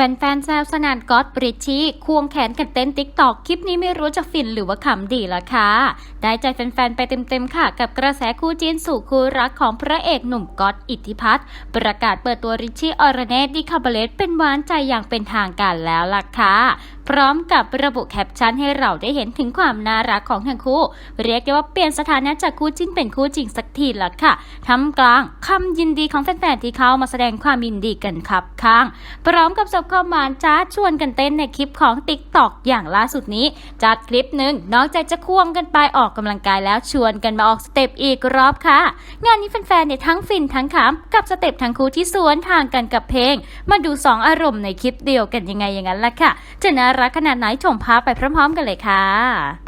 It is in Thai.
แฟนๆแซวสนานก๊อตบริชชี่ควงแขนกันเต้นติ๊กตอกคลิปนี้ไม่รู้จะฟินหรือว่าขำดีละค่ะ ได้ใจแฟนๆ ไปเต็มๆ ค่ะ กับกระแสคู่จีนสู่คู่รักของพระเอกหนุ่มก๊อตอิทธิพัฒน์ประกาศเปิดตัวริชชี่ออรเนตดิคาเบเลตเป็นหวานใจอย่างเป็นทางการแล้วล่ะค่ะ พร้อมกับระบุแคปชั่นให้เราได้เห็นถึงความน่ารักของทั้งคู่ เรียกได้ว่าเปลี่ยนสถานะจากคู่จิ้นเป็นคู่จริงสักทีละค่ะทำกลางคำยินดีของแฟนๆที่เข้ามาแสดงความยินดีกันครับข้าง พร้อมกับส่งข้อความจ้าชวนกันเต้นในคลิปของ t ิ k t o k อย่างล่าสุดนี้ จัดคลิปหนึ่งนอกจากจะควงกันไปออกกำลังกายแล้วชวนกันมาออกสเต็ปอีกรอบค่ะ งานนี้แฟนๆเนี่ยทั้งฟินทั้งขำกับสเต็ปทั้งคู่ที่สวนทางกันกับเพลง มาดูสองอารมณ์ในคลิปเดียวกันยังไงอย่างนั้นล่ะค่ะจะน่ารักขนาดไหนชมภาพไปพร้อมๆกันเลยค่ะ